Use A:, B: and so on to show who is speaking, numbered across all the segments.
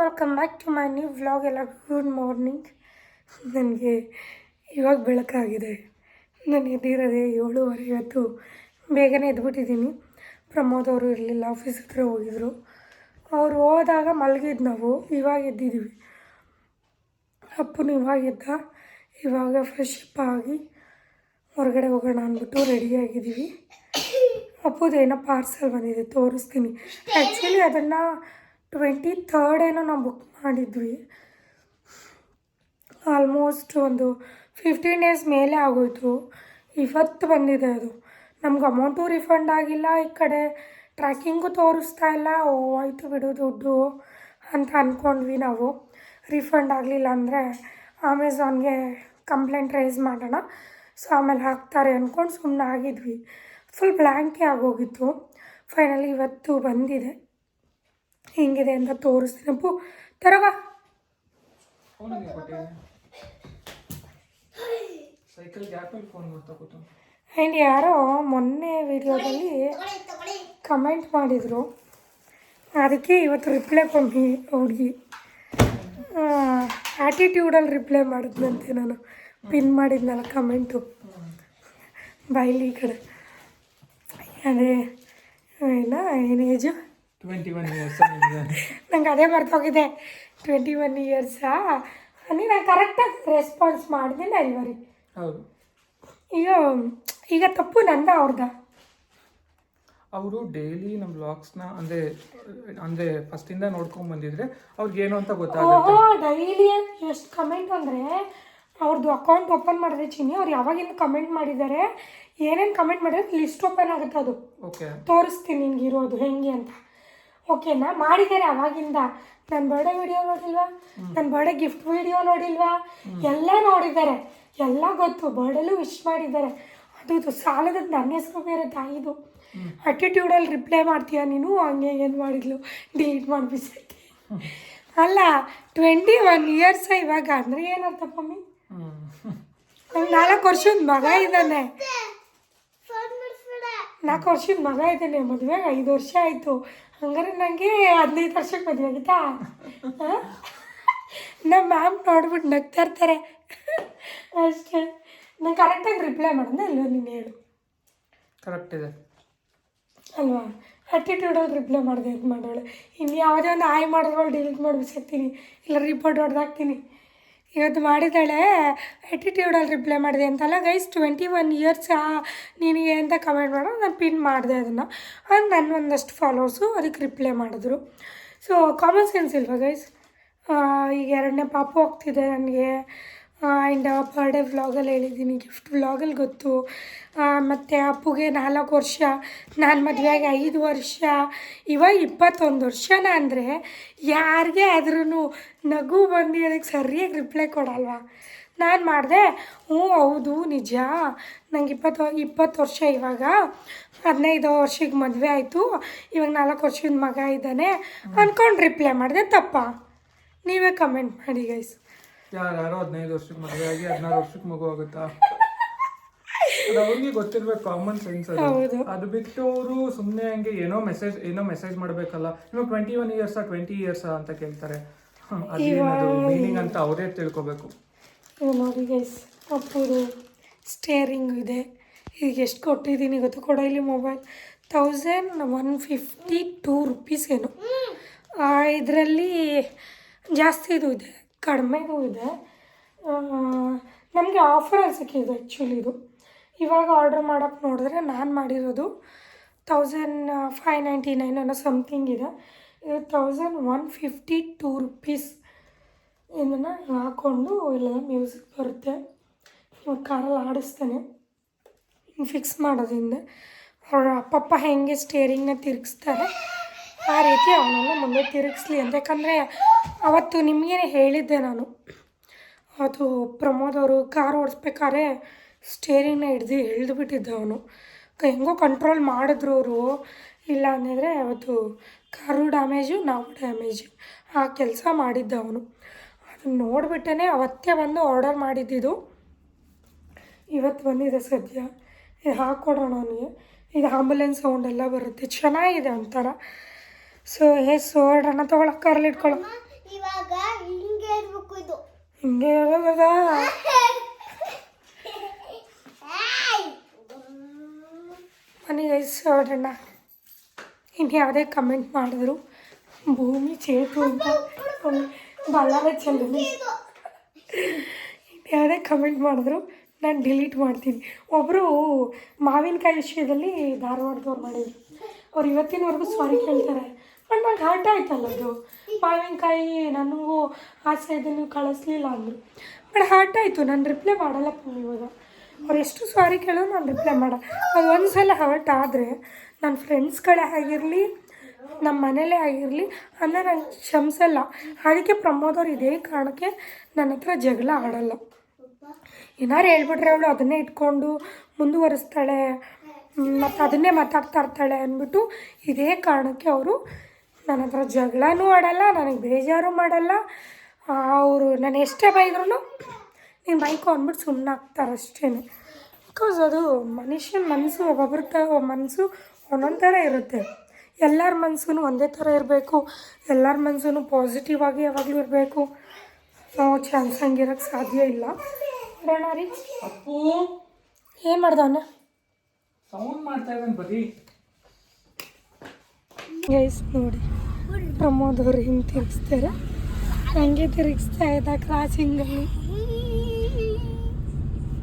A: Welcome back to my new vlog ಎಲ್ಲ good morning ನನಗೆ ಇವಾಗ ಬೆಳಕಾಗಿದೆ. ನಾನು ಎದ್ದಿರೋದೆ ಏಳುವರೆ ಇವತ್ತು. ಬೇಗನೆ ಎದ್ಬಿಟ್ಟಿದ್ದೀನಿ. ಪ್ರಮೋದ್ ಅವರು ಇರಲಿಲ್ಲ ಆಫೀಸ್ ಹತ್ರ ಹೋಗಿದ್ರು. ಅವ್ರು ಹೋದಾಗ ಮಲಗಿದ್ದು ನಾವು, ಇವಾಗ ಎದ್ದಿದ್ದೀವಿ ಅಪ್ಪನು ಇವಾಗ ಎದ್ದ, ಇವಾಗ ಫ್ರೆಶ್ ಅಪ್ ಆಗಿ ಹೊರಗಡೆ ಹೋಗೋಣ ಅಂದ್ಬಿಟ್ಟು ರೆಡಿಯಾಗಿದ್ದೀವಿ ಅಪ್ಪುದೇನೋ ಪಾರ್ಸಲ್ ಬಂದಿದೆ, ತೋರಿಸ್ತೀನಿ. ಆ್ಯಕ್ಚುಲಿ ಅದನ್ನು ಟ್ವೆಂಟಿ ಥರ್ಡ್ ಏನೋ ನಾವು ಬುಕ್ ಮಾಡಿದ್ವಿ. ಆಲ್ಮೋಸ್ಟ್ ಒಂದು ಫಿಫ್ಟೀನ್ ಡೇಸ್ ಮೇಲೆ ಆಗೋಯ್ತು. ಇವತ್ತು ಬಂದಿದೆ ಅದು. ನಮ್ಗೆ ಅಮೌಂಟು ರಿಫಂಡ್ ಆಗಿಲ್ಲ, ಈ ಕಡೆ ಟ್ರ್ಯಾಕಿಂಗು ತೋರಿಸ್ತಾ ಇಲ್ಲ. ಓ, ಆಯಿತು ಬಿಡು ದುಡ್ಡು ಅಂತ ಅಂದ್ಕೊಂಡ್ವಿ ನಾವು. ರಿಫಂಡ್ ಆಗಲಿಲ್ಲ ಅಂದರೆ ಅಮೆಝಾನ್ಗೆ ಕಂಪ್ಲೇಂಟ್ ರೈಸ್ ಮಾಡೋಣ. ಸೊ ಆಮೇಲೆ ಹಾಕ್ತಾರೆ ಅಂದ್ಕೊಂಡು ಸುಮ್ಮನೆ ಆಗಿದ್ವಿ. ಫುಲ್ ಬ್ಲ್ಯಾಂಕೇ ಆಗೋಗಿತ್ತು. ಫೈನಲಿ ಇವತ್ತು ಬಂದಿದೆ. ಹೆಂಗಿದೆ ಅಂತ ತೋರಿಸ್ತೀನಿ. ಅಪ್ಪು ತರವ. ಆ್ಯಂಡ್ ಯಾರೋ ಮೊನ್ನೆ ವಿಡಿಯೋದಲ್ಲಿ ಕಮೆಂಟ್ ಮಾಡಿದರು. ಅದಕ್ಕೆ ಇವತ್ತು ರಿಪ್ಲೈ ಕೊಮ್ಮಿ ಹುಡುಗಿ. ಆ್ಯಟಿಟ್ಯೂಡಲ್ಲಿ ರಿಪ್ಲೈ ಮಾಡಿದ್ನಂತೆ ನಾನು. ಪಿನ್ ಮಾಡಿದ್ನಲ್ಲ ಕಮೆಂಟು ಬಾಯ್ಲಿ ಈ ಕಡೆ. ಅದೇ ಏನ ಏನು ಏಜು
B: ಟ್ವೆಂಟಿ ಒನ್ ಇಯರ್ಸ್
A: ನಂಗೆ ಅದೇ ಮರ್ತೋಗಿದೆ ಟ್ವೆಂಟಿ ಒನ್ ಇಯರ್ಸಾ ಅಂದರೆ ನಾನು ಕರೆಕ್ಟಾಗಿ ರೆಸ್ಪಾನ್ಸ್ ಮಾಡಿದ್ಮೇಲೆ ಡೆಲಿವರಿ
B: ಹೌದು.
A: ಈಗ ಈಗ ತಪ್ಪು ನಂದ ಅವ್ರದ?
B: ಅವರು ಡೈಲಿ ನಮ್ಮ ಬ್ಲಾಗ್ಸ್ನ ಅಂದರೆ ಅಂದರೆ ಫಸ್ಟಿಂದ ನೋಡ್ಕೊಂಡು ಬಂದಿದ್ರೆ ಅವ್ರಿಗೆ ಏನು ಅಂತ ಗೊತ್ತಾಗುತ್ತೆ.
A: ಓಹೋ ಡೈಲಿ ಎಷ್ಟು ಕಮೆಂಟ್ ಅಂದರೆ ಅವ್ರದ್ದು ಅಕೌಂಟ್ ಓಪನ್ ಮಾಡಿದ್ರೆ ಚಿನ್ನಿ ಅವ್ರು ಯಾವಾಗಿಂದ ಕಮೆಂಟ್ ಮಾಡಿದ್ದಾರೆ ಏನೇನು ಕಮೆಂಟ್ ಮಾಡಿದ್ರೆ ಲಿಸ್ಟ್ ಓಪನ್ ಆಗುತ್ತೆ ಅದು.
B: ಓಕೆ
A: ತೋರಿಸ್ತೀನಿ ಹಿಂಗೆ ಇರೋದು ಹೆಂಗೆ ಅಂತ. ಓಕೆನಾ ಮಾಡಿದ್ದಾರೆ ಅವಾಗಿಂದ. ನನ್ನ ಬರ್ಡೇ ವಿಡಿಯೋ ನೋಡಿಲ್ವಾ? ನನ್ನ ಬರ್ಡೇ ಗಿಫ್ಟ್ ವಿಡಿಯೋ ನೋಡಿಲ್ವಾ? ಎಲ್ಲ ನೋಡಿದ್ದಾರೆ. ಎಲ್ಲ ಗೊತ್ತು. ಬರ್ಡೇಲೂ ವಿಶ್ ಮಾಡಿದ್ದಾರೆ. ಅದು ಸಾಲದ ನನ್ನ ಹೆಸರು ಬೇರೆ ತಾಯಿದು ಅಟಿಟ್ಯೂಡಲ್ಲಿ ರಿಪ್ಲೈ ಮಾಡ್ತೀಯ ನೀನು? ಹಂಗೆ ಏನು ಮಾಡಿದ್ಲು. ಡಿಲೀಟ್ ಮಾಡಿಬಿಸೈತಿ ಅಲ್ಲ ಟ್ವೆಂಟಿ ಒನ್ ಇಯರ್ಸ್ ಇವಾಗ ಅಂದರೆ ಏನರ್ಥ ಮಮ್ಮಿ ನಾಲ್ಕು ವರ್ಷದ ಮಗ ಇದ್ದಾನೆ. ನಾಲ್ಕು ವರ್ಷದ ಮಗ ಇದ್ದಾನೆ ಮದುವೆಗೆ ಐದು ವರ್ಷ ಆಯಿತು. ಹಂಗಾರೆ ನನಗೆ ಹದಿನೈದು ವರ್ಷಕ್ಕೆ ಮದುವೆ ಆಗಿತ್ತಾ? ನಮ್ಮ ಮ್ಯಾಮ್ ನೋಡ್ಬಿಟ್ಟು ನಗ್ತಾ ಇರ್ತಾರೆ. ಅಷ್ಟೇ. ನಾನು ಕರೆಕ್ಟಾಗಿ ರಿಪ್ಲೈ ಮಾಡಿದೆ ಅಲ್ವ ನೀನು ಹೇಳು?
B: ಕರೆಕ್ಟ್ ಇದೆ.
A: ಅಲ್ವಾ? ಆ್ಯಟಿಟ್ಯೂಡಲ್ಲಿ ರಿಪ್ಲೈ ಮಾಡಿದೆ ಇದು ಮಾಡೋಳು. ಇನ್ನು ಯಾವುದೇ ಒಂದು ಆಯ್ ಮಾಡಿದ್ರೆ ಡಿಲೀಟ್ ಮಾಡಿ ಬಿಸಾಕ್ತೀನಿ ಇಲ್ಲ ರಿಪೋರ್ಟ್ ಹೊಡೆದಾಕ್ತೀನಿ. ಇವತ್ತು ಮಾಡಿದ್ದಾಳೆ ಆ್ಯಟಿಟ್ಯೂಡಲ್ಲಿ ರಿಪ್ಲೈ ಮಾಡಿದೆ ಅಂತಲ್ಲ ಗೈಸ್ ಟ್ವೆಂಟಿ ಒನ್ ಇಯರ್ಸ್ ನಿನಗೆ ಅಂತ ಕಮೆಂಟ್ ಮಾಡೋ ನಾನು ಪಿನ್ ಮಾಡಿದೆ ಅದನ್ನು. ಅದು ನನ್ನ ಒಂದಷ್ಟು ಫಾಲೋವರ್ಸು ಅದಕ್ಕೆ ರಿಪ್ಲೈ ಮಾಡಿದ್ರು. ಸೊ ಕಾಮನ್ ಸೆನ್ಸ್ ಇಲ್ವಾ ಗೈಸ್ ಈಗ ಎರಡನೇ ಪಾಪು ಹೋಗ್ತಿದೆ ನನಗೆ. ಆ್ಯಂಡ್ ಬರ್ಡೇ ವ್ಲಾಗಲ್ಲಿ ಹೇಳಿದ್ದೀನಿ ಗಿಫ್ಟ್ ವ್ಲಾಗಲ್ಲಿ ಗೊತ್ತು. ಮತ್ತು ಅಪ್ಪುಗೆ ನಾಲ್ಕು ವರ್ಷ, ನಾನು ಮದುವೆಗೆ ಐದು ವರ್ಷ ಇವಾಗ ಇಪ್ಪತ್ತೊಂದು ವರ್ಷನ ಅಂದರೆ ಯಾರಿಗೆ ಆದ್ರೂ ನಗು ಬಂದು ಅದಕ್ಕೆ ಸರಿಯಾಗಿ ರಿಪ್ಲೈ ಕೊಡಲ್ವಾ? ನಾನು ಮಾಡಿದೆ, ಹ್ಞೂ, ಹೌದು, ನಿಜ. ನಂಗೆ ಇಪ್ಪತ್ತು ಇಪ್ಪತ್ತು ವರ್ಷ ಇವಾಗ. ಹದಿನೈದು ವರ್ಷಕ್ಕೆ ಮದುವೆ ಆಯಿತು. ಇವಾಗ ನಾಲ್ಕು ವರ್ಷದ ಮಗ ಇದ್ದಾನೆ. ಅಂದ್ಕೊಂಡು ರಿಪ್ಲೈ ಮಾಡಿದೆ, ತಪ್ಪ? ನೀವೇ ಕಮೆಂಟ್ ಮಾಡಿ ಗೈಸ್
B: ಯಾರು ಹದಿನೈದು ವರ್ಷಕ್ಕೆ ಮದುವೆ ಆಗಿ ಹದಿನಾರು ವರ್ಷಕ್ಕೆ ಮಗು ಆಗುತ್ತಾ? ಅವ್ರಿಗೆ ಗೊತ್ತಿರ್ಬೇಕು ಕಾಮನ್ ಸೆನ್ಸ್ ಅದು. ಬಿಟ್ಟು ಅವರು ಸುಮ್ಮನೆ ಹಂಗೆ ಏನೋ ಮೆಸೇಜ್ ಏನೋ ಮೆಸೇಜ್ ಮಾಡಬೇಕಲ್ಲ. ಇವಾಗ ಟ್ವೆಂಟಿ ಒನ್ ಇಯರ್ಸಾ ಟ್ವೆಂಟಿ ಇಯರ್ಸ್ ಅಂತ ಕೇಳ್ತಾರೆ. ಅದೇನದು? ಮೀನಿಂಗ್ ಅಂತ ಅವರೇ ತಿಳ್ಕೊಬೇಕು.
A: ಇವು ನೋಡಿ ಗೈಸ್ ಅಪ್ಪುದು ಸ್ಟೇರಿಂಗ್ ಇದೆ. ಈಗ ಎಷ್ಟು ಕೊಟ್ಟಿದ್ದೀನಿ ಗೊತ್ತು? ಕೊಡ ಇಲ್ಲಿ mobile thousand one fifty two rupees ಏನು ಇದರಲ್ಲಿ ಜಾಸ್ತಿ ಇದು ಇದೆ. ಕಡಿಮೆದು ಇದೆ. ನಮಗೆ ಆಫರಲ್ಲಿ ಸಿಕ್ಕಿದೆ ಆ್ಯಕ್ಚುಲಿ ಇದು. ಇವಾಗ ಆರ್ಡ್ರ್ ಮಾಡೋಕ್ಕೆ ನೋಡಿದ್ರೆ ನಾನು ಮಾಡಿರೋದು ತೌಸಂಡ್ ಫೈವ್ ನೈಂಟಿ ನೈನ್ ಅನ್ನೋ ಸಮಥಿಂಗ್ ಇದೆ. ಇದು thousand one fifty two rupees ಇದನ್ನು ಹಾಕ್ಕೊಂಡು ಇಲ್ಲ ಮ್ಯೂಸಿಕ್ ಬರುತ್ತೆ. ಇವಾಗ ಕಾರಲ್ಲಿ ಆಡಿಸ್ತಾನೆ ಫಿಕ್ಸ್ ಮಾಡೋದ್ರಿಂದ. ಅವ್ರ ಅಪ್ಪಪ್ಪ ಹೆಂಗೆ ಸ್ಟೇರಿಂಗ್ನ ತಿರುಗಿಸ್ತಾರೆ. ಆ ರೀತಿ ಅವನನ್ನು ಮುಂದೆ ತಿರುಗಿಸ್ಲಿ ಅಂತ. ಯಾಕಂದರೆ ಅವತ್ತು ನಿಮಗೇನೆ ಹೇಳಿದ್ದೆ ನಾನು. ಅದು ಪ್ರಮೋದ್ ಅವರು ಕಾರ್ ಓಡಿಸ್ಬೇಕಾದ್ರೆ ಸ್ಟೇರಿಂಗ್ನ ಹಿಡ್ದು ಹಿಡಿದು ಬಿಟ್ಟಿದ್ದ ಅವನು. ಹೆಂಗೋ ಕಂಟ್ರೋಲ್ ಮಾಡಿದ್ರು ಅವರು. ಇಲ್ಲ ಅಂದಿದ್ರೆ ಅವತ್ತು ಕಾರು ಡ್ಯಾಮೇಜು ನಾವು ಡ್ಯಾಮೇಜು ಆ ಕೆಲಸ ಮಾಡಿದ್ದ ಅವನು. ಅದನ್ನು ನೋಡಿಬಿಟ್ಟೇ ಅವತ್ತೇ ಬಂದು ಆರ್ಡರ್ ಮಾಡಿದ್ದಿದ್ದು ಇವತ್ತು ಬಂದಿದೆ ಸದ್ಯ. ಇದು ಹಾಕ್ಕೊಡೋಣ ಅವನಿಗೆ. ಇದು ಆಂಬುಲೆನ್ಸ್ ಸೌಂಡ್ ಎಲ್ಲ ಬರುತ್ತೆ. ಚೆನ್ನಾಗಿದೆ ಒಂಥರ. ಸೊ ಹೇ ಸೋಡ್ರನ್ನ ತೊಗೊಳಕ್ಕೆ ಕರ್ಲಿ ಇಟ್ಕೊಳ್ಳೋ
C: ಇವಾಗ
A: ಹಿಂಗೆ ಹೇಳೋದ ಬನ್ನಿ ಗೈಸ್ ಹೊರಡೋಣ ಇನ್ನು ಯಾವುದೇ ಕಮೆಂಟ್ ಮಾಡಿದ್ರು ಭೂಮಿ ಚೇತು ಅಂತ. ಚೆಲ್ಲಿ ಯಾವುದೇ ಕಮೆಂಟ್ ಮಾಡಿದ್ರು ನಾನು ಡಿಲೀಟ್ ಮಾಡ್ತೀನಿ. ಒಬ್ಬರು ಮಾವಿನಕಾಯಿ ವಿಷಯದಲ್ಲಿ ಧಾರವಾಡದವ್ರು ಮಾಡಿದ್ರು. ಅವ್ರು ಇವತ್ತಿನವರೆಗೂ ಸಾರಿ ಕೇಳ್ತಾರೆ. ಬಟ್ ನಂಗೆ ಹರ್ಟ್ ಆಯ್ತಲ್ಲ ಅದು. ಮಾವಿನಕಾಯಿ ನನಗೂ ಆಸೆ ಇದೆ, ನೀವು ಕಳಿಸ್ಲಿಲ್ಲ ಅಂದರು. ಬಟ್ ಹರ್ಟ್ ಆಯಿತು, ನಾನು ರಿಪ್ಲೈ ಮಾಡಲ್ಲಪ್ಪ ಇವಾಗ ಅವ್ರು ಎಷ್ಟು ಸಾರಿ ಕೇಳೋ ನಾನು ರಿಪ್ಲೈ ಮಾಡ. ಅದು ಒಂದು ಸಲ ಹರ್ಟ್ ಆದರೆ ನನ್ನ ಫ್ರೆಂಡ್ಸ್ಗಳೇ ಆಗಿರಲಿ ನಮ್ಮ ಮನೇಲೇ ಆಗಿರಲಿ ಅಂದರೆ ನಂಗೆ ಕ್ಷಮಿಸಲ್ಲ. ಅದಕ್ಕೆ ಪ್ರಮೋದ್ ಅವ್ರು ಇದೇ ಕಾರಣಕ್ಕೆ ನನ್ನ ಹತ್ರ ಜಗಳ ಆಡಲ್ಲ. ಏನಾರು ಹೇಳ್ಬಿಟ್ರೆ ಅವಳು ಅದನ್ನೇ ಇಟ್ಕೊಂಡು ಮುಂದುವರಿಸ್ತಾಳೆ ಮತ್ತು ಅದನ್ನೇ ಮಾತಾಡ್ತಾ ಇರ್ತಾಳೆ ಅಂದ್ಬಿಟ್ಟು ಇದೇ ಕಾರಣಕ್ಕೆ ಅವರು ನನ್ನ ಹತ್ರ ಜಗಳನೂ ಆಡಲ್ಲ ನನಗೆ ಬೇಜಾರು ಮಾಡಲ್ಲ. ಅವರು ನಾನು ಎಷ್ಟೇ ಬೈದ್ರು ನೀನು ಬೈಕು ಅಂದ್ಬಿಟ್ಟು ಸುಮ್ಮನೆ ಆಗ್ತಾರೆ ಅಷ್ಟೇ ಬಿಕಾಸ್ ಅದು ಮನುಷ್ಯನ ಮನಸ್ಸು ಒಬ್ಬೊಬ್ರ ಮನಸ್ಸು ಒಂದೊಂದು ಥರ ಇರುತ್ತೆ. ಎಲ್ಲರ ಮನಸ್ಸೂ ಒಂದೇ ಥರ ಇರಬೇಕು ಎಲ್ಲರ ಮನಸ್ಸೂ ಪಾಸಿಟಿವ್ ಆಗಿ ಯಾವಾಗಲೂ ಇರಬೇಕು. ನಾವು ಚಾನ್ಸ್ ಹಂಗಿರೋಕ್ಕೆ ಸಾಧ್ಯ ಇಲ್ಲ. ನೋಡೋಣ ರೀ
B: ಅಪ್ಪು!
A: ಏನು ಮಾಡ್ದವನ?
B: ಸೌಂಡ್ ಮಾಡ್ತಾ ಇದ್ದಾನೆ ಬರೀ.
A: ಗೈಸ್ ನೋಡಿ. ಪ್ರಮೋದ್ ಅವ್ರು ಹಿಂಗೆ ತಿರುಗಿಸ್ತಾರೆ. ಹಂಗೆ ತಿರುಗಿಸ್ತಾ ಇದ್ದ ಕ್ರಾಸಿಂಗಲ್ಲಿ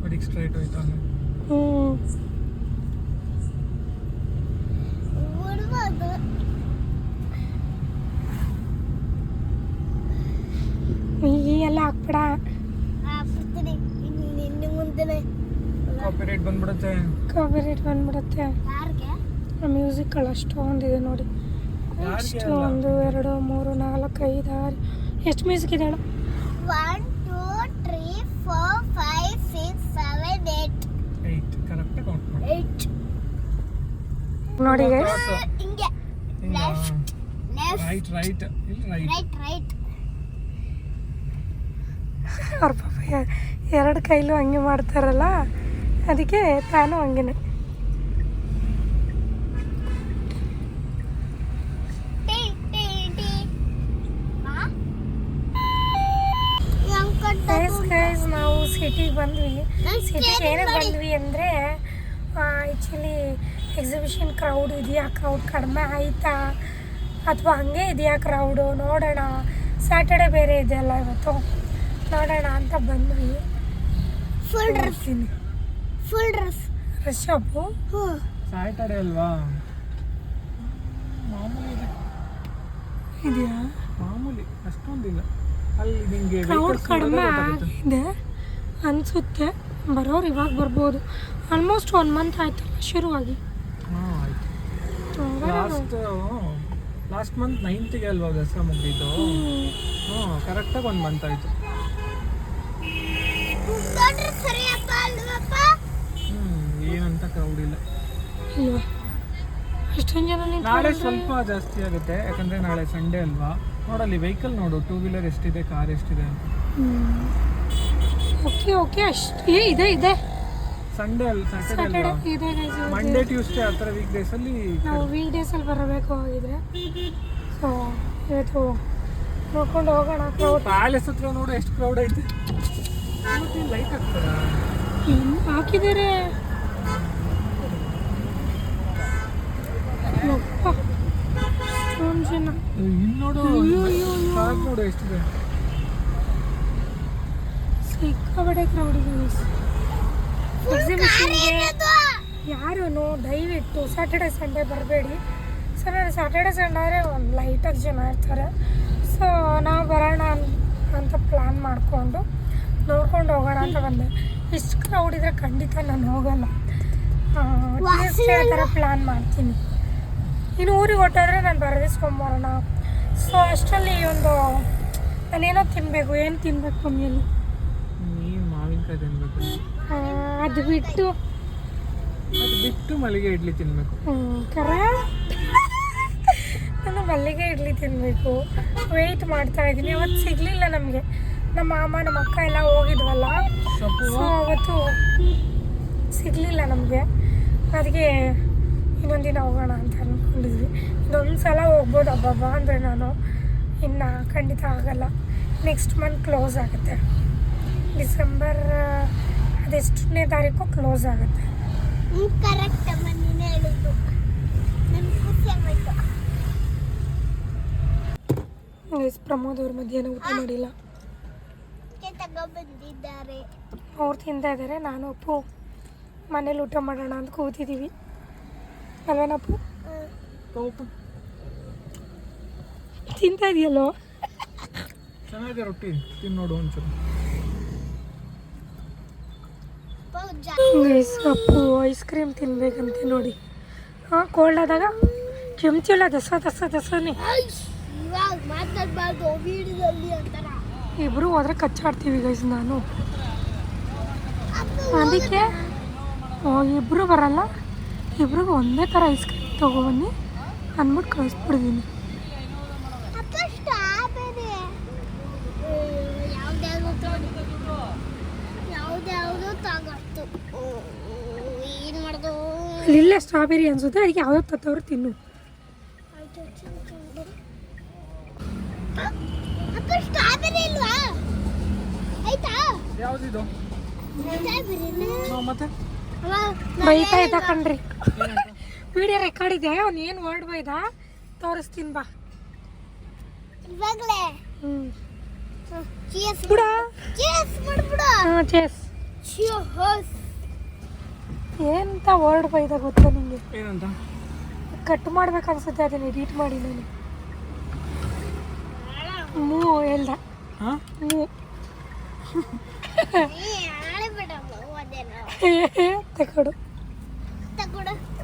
B: ಬರೀ ಸ್ಟ್ರೈಟ್ ಹೋಯ್ತು ಅವನು
A: ಹ್ಞೂ ಈ ಎಲ್ಲ ಹಾಕ್ಬೇಡ.
B: ಕಾಪಿರೇಟ್ ಬಂದ್ಬಿಡುತ್ತೆ.
A: ಕಾಪಿರೇಟ್ ಬಂದ್ಬಿಡುತ್ತೆ. ಮ್ಯೂಸಿಕ್ಗಳು ಅಷ್ಟೊಂದಿದೆ ನೋಡಿ.
B: ಅಲ್ಲ?
A: ಒಂದು ಎರಡು ಮೂರು ನಾಲ್ಕು ಐದು ಆರು. ಎಷ್ಟು ಮ್ಯೂಸಿಕ್ ಇದೆ ಹೇಳು?
C: One two three four five six seven eight
B: eight ಕರೆಕ್ಟಾಗಿ ಕೌಂಟ್ ಮಾಡಿ.
A: ನೋಡಿ ಗೈಸ್
C: ಹಿಂಗೆ. Left. left,
B: ರೈಟ್ ರೈಟ್ ಇಲ್ಲಿ ರೈಟ್
C: right, right.
A: ಅವ್ರ ಪಾಪ ಎರಡು ಕೈಲೂ ಹಂಗೆ ಮಾಡ್ತಾರಲ್ಲ? ಅದಕ್ಕೆ ತಾನು ಹಂಗೇನೆ
C: T, T, T. ಹಾ? ನಮ್ ಕಡೆ
A: ಗೈಸ್ ಗೈಸ್ ನಾವು ಸಿಟಿಗೆ ಬಂದ್ವಿ. ಸಿಟಿಗೆ ಏನಕ್ಕೆ ಬಂದ್ವಿ ಅಂದರೆ ಆ್ಯಕ್ಚುಲಿ ಎಕ್ಸಿಬಿಷನ್ ಕ್ರೌಡ್ ಇದೆಯಾ? ಕ್ರೌಡ್ ಕಡಿಮೆ ಆಯಿತಾ? ಅಥವಾ ಹಂಗೆ ಇದೆಯಾ ಕ್ರೌಡು ನೋಡೋಣ. ಸ್ಯಾಟರ್ಡೆ ಬೇರೆ ಇದೆಯಲ್ಲ ಇವತ್ತು. ನೋಡೋಣ ಅಂತ ಬಂದ್ವಿ.
C: Full dress full dress
A: Rishab
B: Saturday ಅಲ್ವಾ? ಮಾಮೂಲಿ ಇದೆ.
A: ಇದೆಯಾ?
B: ಮಾಮೂಲಿ ಅಷ್ಟೊಂದಿಲ್ಲ. ಅಲ್ಲಿ ನಿಮಗೆ
A: ಕ್ರೌಡ್ ಕಡಿಮೆ ಆಗಿದೆ. ಅನಿಸುತ್ತೆ. ಬರೋರು ಇವಾಗ ಬರ್ಬೋದು. ಆಲ್ಮೋಸ್ಟ್ ಒನ್ ಮಂತ್ ಆಯ್ತಲ್ಲ ಶುರುವಾಗಿ.
B: ಹಾ ಆಯ್ತು. ಲಾಸ್ಟ್ ಲಾಸ್ಟ್ ಮಂತ್ ನೈನ್ತ್ಗೆ ಅಲ್ವಾ ದಸರಾ ಮುಗಿದ್ದು ಹ್ಞೂ ಕರೆಕ್ಟಾಗಿ ಒಂದು ಮಂತ್ ಆಯಿತು. ಏನಂತ ಕ್ರೌಡ್ ಇಲ್ಲ.
A: ಎಷ್ಟೊಂದು ಜನ
B: ನಾಳೆ ಸ್ವಲ್ಪ ಜಾಸ್ತಿ ಆಗುತ್ತೆ. ಯಾಕಂದರೆ ನಾಳೆ ಸಂಡೇ ಅಲ್ವಾ? ನೋಡಲ್ಲಿ ವೆಹಿಕಲ್ ನೋಡು ಟೂ ವೀಲರ್ ಎಷ್ಟಿದೆ ಕಾರ್ ಎಷ್ಟಿದೆ ಅಂತ.
A: ಓಕೆ ಓಕೆ ಅಷ್ಟು ಏ ಇದೆ ಇದೆ.
B: ಸಂಡೇ ಅಲ್ಲಿ ಸ್ಯಾಟರ್ಡೆ
A: ಸ್ಯಾಟರ್ಡೆ ಇದೆ ಗೈಸ್
B: ಮಂಡೇ ಟ್ಯೂಸ್ಡೇ ಆ ಥರ ವೀಕ್ ಡೇಸಲ್ಲಿ
A: ನಾವು ವೀಕ್ ಡೇಸಲ್ಲಿ ಬರಬೇಕು ಆಗಿದ್ರೆ ಸೊ ಇವತ್ತು ನೋಡ್ಕೊಂಡು ಹೋಗೋಣ ಕ್ರೌಡ್
B: ಪ್ಯಾಲೇಸ್ ಹತ್ರ ನೋಡು ಎಷ್ಟು ಕ್ರೌಡ್ ಐತೆ. ಲೈಟ್ ಹಾಕ್ತಾರೆ?
A: ಹಾಕಿದ್ದಾರೆ.
B: ಇನ್ನೋಡು ನೋಡು ನೋಡು ಎಷ್ಟಿದೆ.
A: ಸಿಕ್ಕಾಬಡೆ ಕ್ರೌಡ್ ಎಕ್ಸಿಬಿಷನ್ಗೆ ಯಾರು ದಯವಿಟ್ಟು ಸ್ಯಾಟರ್ಡೆ ಸಂಡೇ ಬರಬೇಡಿ. ಸರ್ ಸ್ಯಾಟರ್ಡೆ ಸಂಡೇ ಆದರೆ ಒಂದು ಲೈಟಾಗಿ ಜನ ಇರ್ತಾರೆ. ಸೊ ನಾವು ಬರೋಣ ಅಂತ ಪ್ಲ್ಯಾನ್ ಮಾಡಿಕೊಂಡು ನೋಡ್ಕೊಂಡು ಹೋಗೋಣ ಅಂತ ಬಂದೆ. ಇಷ್ಟು ಕ್ರೌಡ್ ಇದ್ರೆ ಖಂಡಿತ ನಾನು ಹೋಗಲ್ಲ. ಥರ ಪ್ಲ್ಯಾನ್ ಮಾಡ್ತೀನಿ. ಇನ್ನು ಊರಿಗೆ ಹೊಟ್ಟೋದ್ರೆ ನಾನು ಬರೋದಿಸ್ಕೊಂಬರೋಣ ಸೊ ಅಷ್ಟರಲ್ಲಿ ಒಂದು ನಾನೇನೋ ತಿನ್ನಬೇಕು ಏನು ತಿನ್ನಬೇಕು ಮಮ್ಮಿಯಲ್ಲಿ ಅದು ಬಿಟ್ಟು.
B: ಅದು ಬಿಟ್ಟು ಮಲ್ಲಿಗೆ ಇಡ್ಲಿ ತಿನ್ಬೇಕು.
A: ಕರೆಕ್ಟ್ ನಾನು ಮಲ್ಲಿಗೆ ಇಡ್ಲಿ ತಿನ್ನಬೇಕು ವೆಯ್ಟ್ ಮಾಡ್ತಾ ಇದ್ದೀನಿ. ಅವತ್ತು ಸಿಗಲಿಲ್ಲ ನಮಗೆ. ನಮ್ಮ ಮಾಮ ನಮ್ಮ ಅಕ್ಕ ಎಲ್ಲ ಹೋಗಿದ್ವಲ್ಲ? ಸೊ ಅವತ್ತು ಸಿಗಲಿಲ್ಲ ನಮಗೆ. ಅದಕ್ಕೆ ಇನ್ನೊಂದು ದಿನ ಹೋಗೋಣ ಅಂತ ಅಂದ್ಕೊಂಡಿದ್ವಿ ಇದೊಂದು ಸಲ ಹೋಗ್ಬೋದು ಹಬ್ಬಬ್ಬ ಅಂದರೆ ನಾನು ಇನ್ನು ಖಂಡಿತ ಆಗಲ್ಲ. ನೆಕ್ಸ್ಟ್ ಮಂತ್ ಕ್ಲೋಸ್ ಆಗುತ್ತೆ. ಡಿಸೆಂಬರ್ ಅದೆಷ್ಟನೇ ತಾರೀಕು ಕ್ಲೋಸ್ ಆಗುತ್ತೆ.
C: ಕರೆಕ್ಟ್ ಅಮ್ಮ ನೀನೇ ಹೇಳಿದ್ದು. ನನಗೆ ಖುಷಿ ಆಗೋಯ್ತು.
A: ಗೈಸ್ ಪ್ರಮೋದ್ ಅವ್ರ ಮಧ್ಯಾಹ್ನ ಊಟ ಮಾಡಿಲ್ಲ.
C: ಬಂದಿದ್ದಾರೆ
A: ಅವ್ರು ತಿಂತಾ ಇದ್ದಾರೆ ನಾನು ಅಪ್ಪು. ಮನೇಲಿ ಊಟ ಮಾಡೋಣ ಅಂತ ಕೂತಿದ್ದೀವಿ ಅಲ್ವೇನಪ್ಪು ತಿಂತಾ ಇದೆಯಲ್ಲೋ?
B: ಚೆನ್ನಾಗಿದೆ ರೊಟ್ಟಿ ತಿನ್ನೋಡು ಒಂಚೂರು.
A: ಅಪ್ಪು ಐಸ್ ಕ್ರೀಮ್ ತಿನ್ಬೇಕಂತೆ ನೋಡಿ. ಹಾಂ ಕೋಲ್ಡ್ ಆದಾಗ ಕೆಮ್ತಿಲ್ಲ ದಸ ದಸ, ದಸನೇ. ಇಬ್ರು ಹೋದ್ರೆ ಕಚ್ಚಾಡ್ತೀವಿ ಗೈಸ್ ನಾನು. ಅದಕ್ಕೆ ಇಬ್ಬರು ಬರಲ್ಲ. ಇಬ್ರಿಗೂ ಒಂದೇ ಥರ ಐಸ್ ಕ್ರೀಮ್ ತೊಗೊಬನ್ನಿ ಅಂದ್ಬಿಟ್ಟು ಕಳಿಸ್ಬಿಡ್ತೀನಿ
C: ಅಪ್ಪ ಸ್ಟ್ರಾಬೆರಿ ಯಾವ್ದ್ಯಾವ್ದು ಯಾವ್ದ್ಯಾವ್ದು ತಗೊತ್ತು ಏನು ಮಾಡ್ದು?
A: ಅಲ್ಲಿ ಇಲ್ಲೇ ಸ್ಟ್ರಾಬೆರಿ ಅನ್ಸುತ್ತೆ. ಅದಕ್ಕೆ ಯಾವ್ದು ತತ್ತವ್ರು ತಿನ್ನು.
C: ಅಪ್ಪ ಸ್ಟ್ರಾಬೆರಿ ಇಲ್ವಾ? ಆಯ್ತಾ?
B: ಯಾವ್ದಿದು?
C: ಸ್ಟ್ರಾಬೆರಿನ
B: ಮತ್ತೆ?
A: ಬೈತಾ ಇದ್ದ ಕಣ್ರಿ. ವಿಡಿಯೋ ರೆಕಾರ್ಡ್ ಇದೆ ಅವ್ನು ಏನು ವರ್ಡ್ ಬೈದ ತೋರಿಸ್ತೀನಿ ಬಾ.
C: ಇವಾಗಲೇ?
A: ಹ್ಞೂ
C: ಚಿಯರ್ಸ್
A: ಬಿಡ.
C: ಚಿಯರ್ಸ್ ಮಾಡ್ಬಿಡು.
A: ಹಾಂ ಚೇಸ್ ಏನಂತ ವರ್ಡ್ ಬೈದ ಗೊತ್ತಾ ನಿಮಗೆ
B: ಏನಂತ?
A: ಕಟ್ ಮಾಡ್ಬೇಕು ಅನ್ಸುತ್ತೆ ಅದನ್ನ ಎಡಿಟ್ ಮಾಡಿ ನಾನು. ಮೂ ಹೇಳ್ದ.
B: ಹಾಂ
A: ಮೂ. ತಗೊಡು.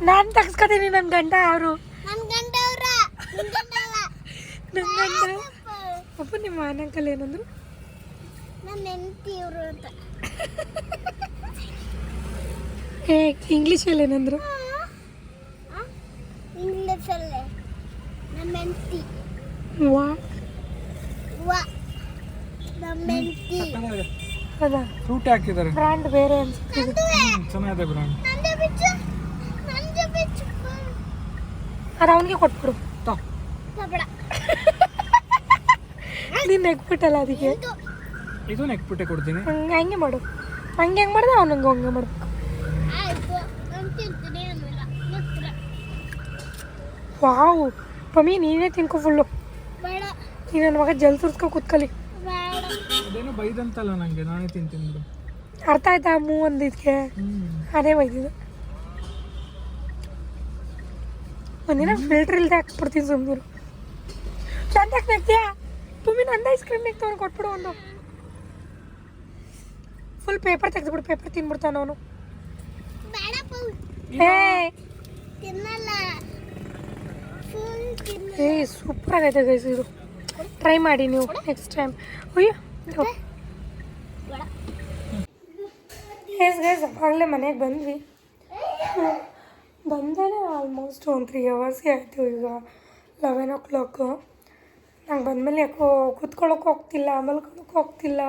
A: ನಾನು ತಗ್ಸ್ಕೊತೀನಿ ನನ್ನ ಗಂಡ ಅವರು. ನನ್ನ ಗಂಡ ಅಪ್ಪ ನಿಮ್ಮ ಆನಂಕಲ್ ಏನಂದ್ರು?
C: ನನ್ನ ಹೆಂಡತಿ ಇವರು ಅಂತ.
A: ಏ ಇಂಗ್ಲೀಷಲ್ಲಿ ಏನಂದ್ರು?
C: ಇಂಗ್ಲೀಷಲ್ಲೇ ನಮ್ಮ ಹೆಂಡತಿ.
A: ವಾ.
C: ವಾ. ನಮ್ಮ ಹೆಂಡತಿ.
A: ಹೌದಾ?
B: ಫ್ರೂಟ್ ಹಾಕಿದ್ದಾರೆ.
A: ಬ್ರ್ಯಾಂಡ್ ಬೇರೆ ಅನ್ಸುತ್ತೆ.
B: ಚೆನ್ನಾಗಿದೆ ಬ್ರಾಂಡ್
C: ನಂದೆ ಬಿಚ್ಚು. ನಂದೆ ಬಿಚ್ಚು.
A: ಅದು ಅವನಿಗೆ ಕೊಟ್ಬಿಡು.
C: ತಬಡ
A: ನೀನು ನೆಗ್ಬಿಟ್ಟಲ್ಲ ಅದಕ್ಕೆ?
C: ಇದು
B: ಇದು ನೆಕ್ಬಿಟ್ಟೆ ಕೊಡ್ತೀನಿ.
A: ಹಂಗೆ ಹಂಗೆ ಮಾಡು. ಹಂಗೆ ಹೆಂಗೆ ಮಾಡಿದೆ ಅವ್ನು ಹಂಗೆ ಹಂಗೆ ಮಾಡ್ಬೇಕು
C: ಆಯ್ತು ನಾನು ತಿಂತೀನಿ ಏನಿಲ್ಲ ಗೊತ್ತಿಲ್ಲ
A: ವಾವ್ ಮಮ್ಮಿ ನೀನೇ ತಿನ್ಕೊ ಫುಲ್ಲು
C: ಬೇಡ.
A: ನೀ ನನ್ನ ಮಗ ಜಲ್ ತುರ್ಸ್ಕೊ ಕೂತ್ಕಲಿ.
C: ಬೇಡ.
B: ಅದೇನೋ ಬೈದಂತಲ್ಲ ನನಗೆ ನಾನೇ ತಿಂತೀನಿ ಬಿಡು.
A: ಅರ್ಥ ಆಯ್ತಾ ಮೂ ಅಂದಿದ್ಕೆ?
B: ಹ್ಞೂ
A: ಅದೇ ಬೈದಿದ್ದು. ಒಂದಿನ ಫಿಲ್ಟರ್ ಇಲ್ಲದೆ ಹಾಕ್ಬಿಡ್ತೀನಿ ಸುಮ್ಮನೆ ಚಂದಕ್ಕೆ ನೆಗ್ತೀಯಾ ತುಂಬಿ ನಂದು ಐಸ್ ಕ್ರೀಮ್ ನೆಗ್ತವನು ಕೊಟ್ಬಿಡು ಒಂದು. ಫುಲ್ ಪೇಪರ್ ತೆಗೆದ್ಬಿಡು ಪೇಪರ್ ತಿನ್ಬಿಡ್ತಾನ ಅವನು.
C: ಬೇಡ ಪೌ
A: ಏ
C: ತಿನ್ನಲ್ಲ.
A: ಏ ಸೂಪರ್ ಆಗೈತೆ ಗೈಸ್ ಇದು. ಟ್ರೈ ಮಾಡಿ ನೀವು ನೆಕ್ಸ್ಟ್ ಟೈಮ್ ಅಯ್ಯೋ ಎಸ್ ಗೈಸ್ ಅವಾಗಲೇ ಮನೆಗೆ ಬಂದ್ವಿ. ಬಂದೇ ಆಲ್ಮೋಸ್ಟ್ ಒಂದು ತ್ರೀ ಅವರ್ಸೇ ಆಯಿತು ಈಗ. ಲೆವೆನ್ ಓ ಕ್ಲಾಕು ನಂಗೆ ಬಂದಮೇಲೆ ಯಾಕೋ ಕೂತ್ಕೊಳ್ಳೋಕೆ ಹೋಗ್ತಿಲ್ಲ ಮಲ್ಕೊಳಕ್ಕೆ ಹೋಗ್ತಿಲ್ಲ,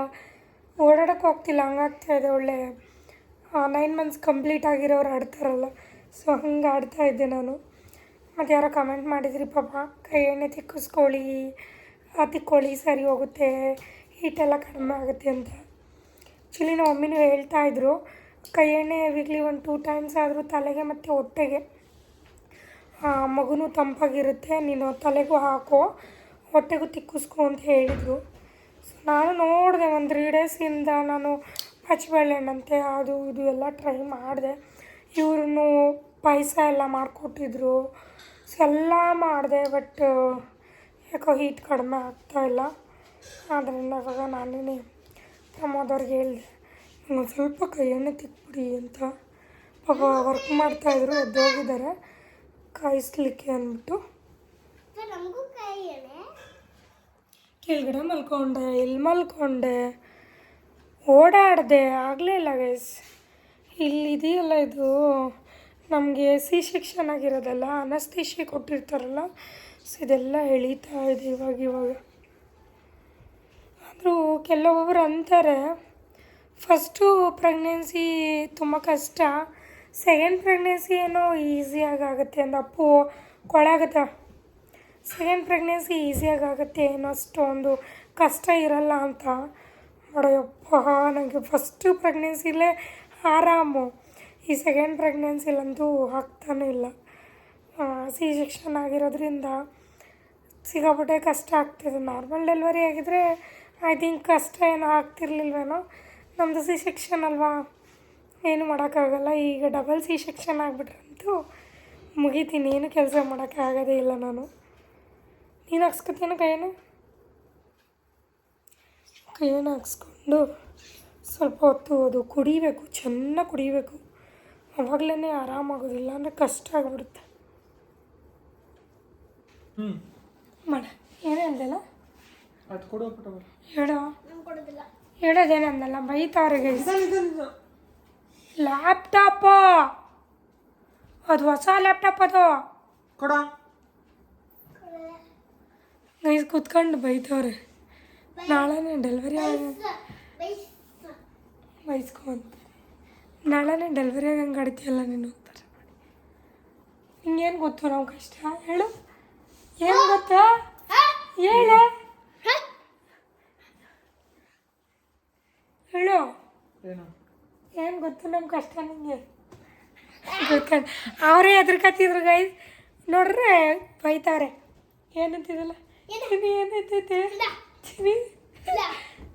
A: ಓಡಾಡೋಕೆ ಹೋಗ್ತಿಲ್ಲ, ಹಂಗಾಗ್ತಾ ಇದೆ ಒಳ್ಳೆ ನೈನ್ ಮಂತ್ಸ್ ಕಂಪ್ಲೀಟ್ ಆಗಿರೋರು ಆಡ್ತಾರಲ್ಲ. ಸೊ ಹಂಗೆ ಆಡ್ತಾಯಿದ್ದೆ ನಾನು. ಮತ್ತು ಯಾರೋ ಕಮೆಂಟ್ ಮಾಡಿದ್ರಿ ಪಾಪ. ಕೈ ಎಣ್ಣೆ ತಿಕ್ಕಿಸ್ಕೊಳ್ಳಿ. ತಿಕ್ಕೊಳ್ಳಿ, ಸರಿ ಹೋಗುತ್ತೆ. ಹೀಟೆಲ್ಲ ಕಡಿಮೆ ಆಗುತ್ತೆ ಅಂತ. ಆ್ಯಕ್ಚುಲಿ ನಮ್ಮ ಮಮ್ಮಿನೂ ಹೇಳ್ತಾ ಇದ್ರು. ಕೈ ಎಣ್ಣೆ ವೀಕ್ಲಿ ಒಂದು ಟೂ ಟೈಮ್ಸ್ ಆದರೂ ತಲೆಗೆ ಮತ್ತು ಹೊಟ್ಟೆಗೆ. ಮಗುನೂ ತಂಪಾಗಿರುತ್ತೆ. ನೀನು ತಲೆಗೂ ಹಾಕೋ. ಹೊಟ್ಟೆಗೂ ತಿಕ್ಕಿಸ್ಕೊ ಅಂತ ಹೇಳಿದರು. ಸೊ ನಾನು ನೋಡಿದೆ ಒಂದು ತ್ರೀ ಡೇಸಿಂದ ನಾನು ಪಚ್ಚಬಾಳೆಹಣ್ಣಂತೆ ಅದು, ಇದು ಎಲ್ಲ ಟ್ರೈ ಮಾಡಿದೆ. ಇವ್ರೂ ಪಾಯಸ ಎಲ್ಲ ಮಾಡಿಕೊಟ್ಟಿದ್ರು. ಸೊ ಎಲ್ಲ ಮಾಡಿದೆ ಬಟ್ ಯಾಕೋ ಹೀಟ್ ಕಡಿಮೆ ಆಗ್ತಾಯಿಲ್ಲ ಇಲ್ಲ. ಆದ್ದರಿಂದ ಇವಾಗ ನಾನೇ ಪ್ರಮೋದವ್ರಿಗೆ ಹೇಳಿದೆ ಒಂದು ಸ್ವಲ್ಪ ಕೈಯನ್ನು ತಿಕ್ಬಿಡಿ ಅಂತ. ಪಾಪ ವರ್ಕ್ ಮಾಡ್ತಾಯಿದ್ರು ಎದ್ದೋಗಿದ್ದಾರೆ. ಕಾಯಿಸ್ಲಿಕ್ಕೆ ಅಂದ್ಬಿಟ್ಟು. ಕೆಳಗಡೆ ಮಲ್ಕೊಂಡೆ ಇಲ್ಲಿ ಮಲ್ಕೊಂಡೆ? ಓಡಾಡಿದೆ ಆಗಲೇ ಇಲ್ಲ ಗೈಸ್ ಇಲ್ಲಿ ಇದೆಯಲ್ಲ ಇದು? ನಮಗೆ ಸಿ ಸೆಕ್ಷನ್ ಆಗಿರೋದಲ್ಲ ಅನಸ್ತೀಶಿ ಕೊಟ್ಟಿರ್ತಾರಲ್ಲ, ಸೊ ಇದೆಲ್ಲ ಎಳೀತಾ ಇದೆ ಇವಾಗ ಇವಾಗ. ಆದರೂ ಕೆಲವೊಬ್ಬರು ಅಂತಾರೆ ಫಸ್ಟು ಪ್ರೆಗ್ನೆನ್ಸಿ ತುಂಬ ಕಷ್ಟ ಸೆಕೆಂಡ್ ಪ್ರೆಗ್ನೆನ್ಸಿ ಏನೋ ಈಸಿಯಾಗಿ ಆಗುತ್ತೆ ಅಂದ, ಅಪ್ಪು ಕೊಳಾಗತ್ತ ಸೆಕೆಂಡ್ ಪ್ರೆಗ್ನೆನ್ಸಿ ಈಸಿಯಾಗಿ ಆಗುತ್ತೆ ಏನೋ ಅಷ್ಟೊಂದು ಕಷ್ಟ ಇರಲ್ಲ ಅಂತ. ನೋಡಯ್ಯಪ್ಪ ನನಗೆ ಫಸ್ಟು ಪ್ರೆಗ್ನೆನ್ಸಿಲೇ ಆರಾಮು. ಈ ಸೆಕೆಂಡ್ ಪ್ರೆಗ್ನೆನ್ಸಿಲಂತೂ ಆಗ್ತಾನೇ ಇಲ್ಲ. ಸಿ ಸೆಕ್ಷನ್ ಆಗಿರೋದ್ರಿಂದ ಸಿಗಾಪಟ್ಟೆ ಕಷ್ಟ ಆಗ್ತಿದೆ. ನಾರ್ಮಲ್ ಡೆಲಿವರಿ ಆಗಿದ್ರೆ ಐ ಥಿಂಕ್ ಕಷ್ಟ ಏನೋ ಆಗ್ತಿರ್ಲಿಲ್ವೇನೋ. ನಮ್ಮದು ಸಿ ಸೆಕ್ಷನ್ ಅಲ್ವಾ? ಏನು ಮಾಡೋಕ್ಕಾಗಲ್ಲ. ಈಗ ಡಬಲ್ ಸಿ ಸೆಕ್ಷನ್ ಆಗಿಬಿಟ್ರಂತೂ ಮುಗಿತೀನಿ. ಏನು ಕೆಲಸ ಮಾಡೋಕ್ಕೆ ಆಗೋದೇ ಇಲ್ಲ ನಾನು. ನೀನು ಹಾಕ್ಸ್ಕೊತೀನ ಕೈಯನ್ನು? ಕೈಯನ್ನು ಹಾಕ್ಸ್ಕೊಂಡು ಸ್ವಲ್ಪ ಹೊತ್ತು ಅದು ಕುಡಿಬೇಕು. ಚೆನ್ನಾಗಿ ಕುಡಿಬೇಕು. ಅವಾಗಲೇ ಆರಾಮಾಗೋದಿಲ್ಲ ಅಂದರೆ ಕಷ್ಟ ಆಗಿಬಿಡುತ್ತೆ.
B: ಹ್ಮ್.
A: ಮಾಡ ಏನೇ ಅಂದಲ್ಲ?
B: ಅದು ಕೊಡು.
A: ಹೇಳೋ? ಹೇಳೋದೇನಂದಲ್ಲ ಬೈತಾವ್ರೆ ಗೈಸ್ ಲ್ಯಾಪ್ಟಾಪ! ಅದು ಹೊಸ ಲ್ಯಾಪ್ಟಾಪ್ ಅದು.
B: ಕೊಡ.
A: ಗೈಸ್ ಕೂತ್ಕೊಂಡು ಬೈತವ್ರೆ. ನಾಳೆನೇ ಡೆಲಿವರಿ ಆಗ
C: ಬೈಸ್.
A: ಬೈಸ್ಕೊಂತ ನಾಳೆನೇ ಡೆಲಿವರಿ ಆಗಂಗೆ ಆಡ್ತೀಯಲ್ಲ ನೀನು? ಅಂತಾರೆ ನಿಂಗೇನು ಗೊತ್ತು ನಾವು ಕಷ್ಟ ಹೇಳು. ಏನು ಗೊತ್ತಾ? ಹೇಳು. ಹೇಳು.
B: ಏನು?
A: ಏನು ಗೊತ್ತು ನಮ್ಮ ಕಷ್ಟ ನಿಮಗೆ ಗೊತ್ತಾಗ ಅವರೇ ಕತ್ತಿದ್ರು ಗೈಸ್ ನೋಡ್ರೆ ಬೈತಾವ್ರೆ ಏನಂತಿದಲ್ಲ? ಚಿನಿ ಏನೈತೈತೆ? ಚಿನಿ.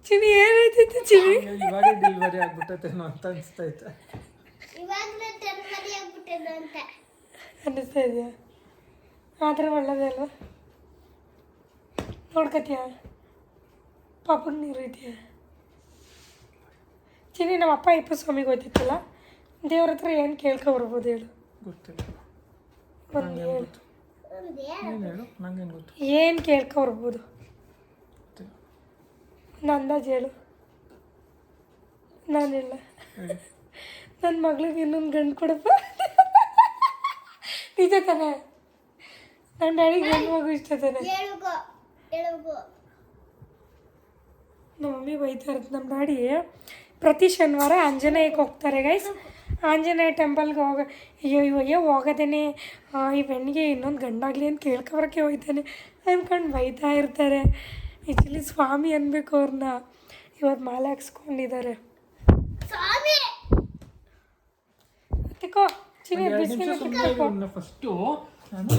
A: ಚಿನಿ ಏನಾಯ್ತಿತ್ತು ಚಿನಿ
B: ಇವಾಗ ಡೆಲಿವರಿ ಆಗ್ಬಿಟ್ಟತೇನೋ ಅಂತ ಅನಿಸ್ತೈತೆ.
C: ಇವಾಗಲೇ ಡೆಲಿವರಿ ಆಗ್ಬಿಟ್ಟೇನೋ ಅಂತ.
A: ಅನ್ನಿಸ್ತಾ ಇದೆಯಾ? ಆದರೆ ಒಳ್ಳೇದೇ ಅಲ್ವಾ? ನೋಡ್ಕತ್ತೀಯ ಪಾಪಗೆ ನೀರು ಇದೆಯಾ ಚಿನಿ ನಮ್ಮ ಅಪ್ಪ ಇಪ್ಪ ಸ್ವಾಮಿಗೆ ಹೋಯ್ತಿತ್ತಲ್ಲ? ದೇವ್ರ ಹತ್ರ ಏನು ಕೇಳ್ಕೊ ಬರ್ಬೋದು ಹೇಳು.
B: ಗೊತ್ತಿಲ್ಲ.
A: ಒಂದು ಹೇಳು.
B: ಏನು
A: ಕೇಳ್ಕೊ ಬರ್ಬೋದು? ಅಂದಾಜು ಹೇಳು. ನಾನಿಲ್ಲ ನನ್ನ ಮಗಳಿಗೆ ಇನ್ನೊಂದು ಗಂಡು ಕೊಡಪ್ಪ. ನಿಜ ತಾನೆ? ನನ್ನ ಡ್ಯಾಡಿಗೆ ಗಂಡು ಮಗು ಇಷ್ಟ ತಾನೆ? ನಮ್ಮ ಮಮ್ಮಿ ಬೈತಾ ಇರುತ್ತೆ ನಮ್ಮ ಡ್ಯಾಡಿ ಪ್ರತಿ ಶನಿವಾರ ಆಂಜನೇಯಕ್ಕೆ ಹೋಗ್ತಾರೆ ಗೈಸ್ ಆಂಜನೇಯ ಟೆಂಪಲ್ಗೆ ಹೋಗ ಅಯ್ಯೋ ಅಯ್ಯೋ ಹೋಗೋದೇನೆ. ಈ ಬೆಣ್ಣಿಗೆ ಇನ್ನೊಂದು ಗಂಡಾಗಲಿ ಅಂತ ಕೇಳ್ಕೊಬರಕ್ಕೆ ಹೋಗ್ತಾನೆ ಅಂದ್ಕೊಂಡು ಬೈತಾ ಇರ್ತಾರೆ. ಆ್ಯಕ್ಚುಲಿ ಸ್ವಾಮಿ ಅನ್ಬೇಕು ಅವ್ರನ್ನ ಇವತ್ತು ಮಾಲೆ ಹಾಕ್ಸ್ಕೊಂಡಿದ್ದಾರೆ
B: ಫಸ್ಟು ನಾನು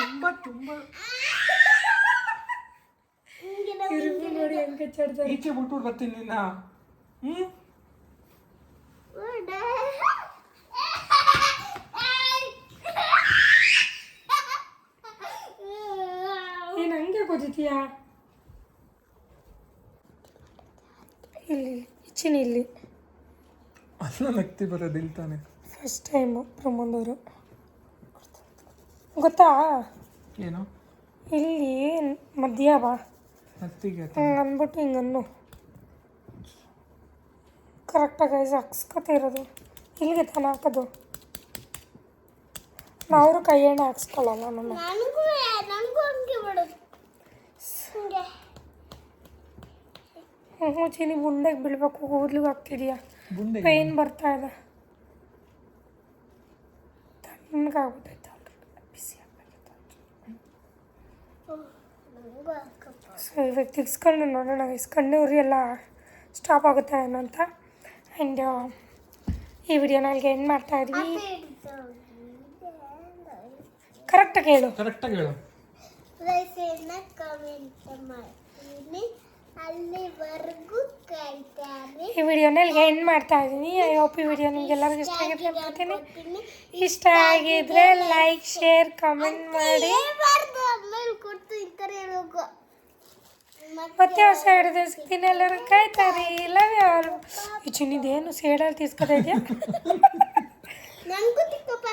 B: ತುಂಬ ತುಂಬ
A: ಇರುವೆ ನೋಡಿ ಹೆಂಗೆ ಕಚ್ಚಾಡ್ತಾರೆ
B: ಈಚೆ ಬಿಟ್ಬಿಟ್ಟು ಬರ್ತೀನಿ ನಿನ್ನ ಹ್ಞೂ
A: ಗೊತ್ತಿದೀಯಾ ಇಲ್ಲಿ ಇಚ್ಚಿನ ಇಲ್ಲಿ.
B: ಅಲ್ಲ ನಗ್ತಿ ಬರೋದಿಲ್ಲ ತಾನೆ.
A: ಫಸ್ಟ್ ಟೈಮು ಪ್ರಮೋದವರು ಗೊತ್ತಾ?
B: ಏನು?
A: ಇಲ್ಲಿ ಮಧ್ಯ ಬಾ.
B: ಹತ್ತಿಗೆ
A: ಹಂಗೆ ಅಂದ್ಬಿಟ್ಟು ಹಿಂಗೆ ಅನ್ನು. ಕರೆಕ್ಟಾಗಿ ಐಸ್ ಹಾಕ್ಸ್ಕೊತ ಇರೋದು. ಇಲ್ಲಿಗೆ ತಾನ ಹಾಕೋದು. ನಾವು ಕೈ ಎಣ್ಣೆ ಹಾಕ್ಸ್ಕೊಳ್ಳಲ್ಲ
C: ನಮ್ಮ ಹಂಗೆ.
A: ಹ್ಞೂ ಚೀನಿ ಗುಂಡೆಗೆ ಬೀಳ್ಬೇಕು ಕೂದ್ಲಿಗೆ ಆಗ್ತಿದೆಯಾ? ಪೈನ್ ಬರ್ತಾ ಇದೆ. ತಣ್ಣಗಾಗ್ಬಿಟ್ಟೈತೆ ಆಲ್ರೆಡಿ ಬಿಸಿ
C: ಹಾಕಪ್ಪ
A: ಸೊ ಇವಾಗ ತೆಗ್ಸ್ಕೊಂಡು ನೋಡೋಣ ಇಸ್ಕೊಂಡು ಉರಿ ಎಲ್ಲ ಸ್ಟಾಪ್ ಆಗುತ್ತೆ ಏನೋ ಅಂತ. ಆ್ಯಂಡ್ ಈ ವಿಡಿಯೋನ ಅಲ್ಲಿಗೆ ಎಂಡ್ ಮಾಡ್ತಾ ಇದ್ವಿ. ಕರೆಕ್ಟಾಗಿ ಹೇಳು.
B: ಕರೆಕ್ಟಾಗಿ ಹೇಳು.
C: ರೈಸನ್ನ ಕಮೆಂಟ್ ಮಾಡ್ತೀನಿ. ಅಲ್ಲಿವರೆಗೂ ಕಾಯ್ತಾರೆ
A: ಈ ವಿಡಿಯೋನ ಇಲ್ಲಿಗೆ ಎಂಡ್ ಮಾಡ್ತಾ ಇದ್ದೀನಿ. ಐ ಹೋಪ್ ಈ ವಿಡಿಯೋ ನಿಮ್ಗೆ ಎಲ್ಲರಿಗೂ ಇಷ್ಟ ಆಗಿದೆ ಅಂತೀನಿ ಇಷ್ಟ ಆಗಿದ್ರೆ ಲೈಕ್ ಶೇರ್ ಕಮೆಂಟ್ ಮಾಡಿ.
C: ಕೊಟ್ಟು ಈ ಥರ ಹೇಳೋಕು
A: ಮತ್ತೆ ಹೊಸ ಹಿಡಿದು ಸಿಗ್ತೀನಿ ಎಲ್ಲರೂ ಕಾಯ್ತಾರೆ. ಲವ್ ಯಾರು ಈ ಚಿನ್ನಿದೇನು ಸೇಡಲ್ಲಿ ತೀಸ್ಕೊತಾ ಇದೆಯಾ?
C: ನನಗೂ ತಿಕ್ಕಪ್ಪ.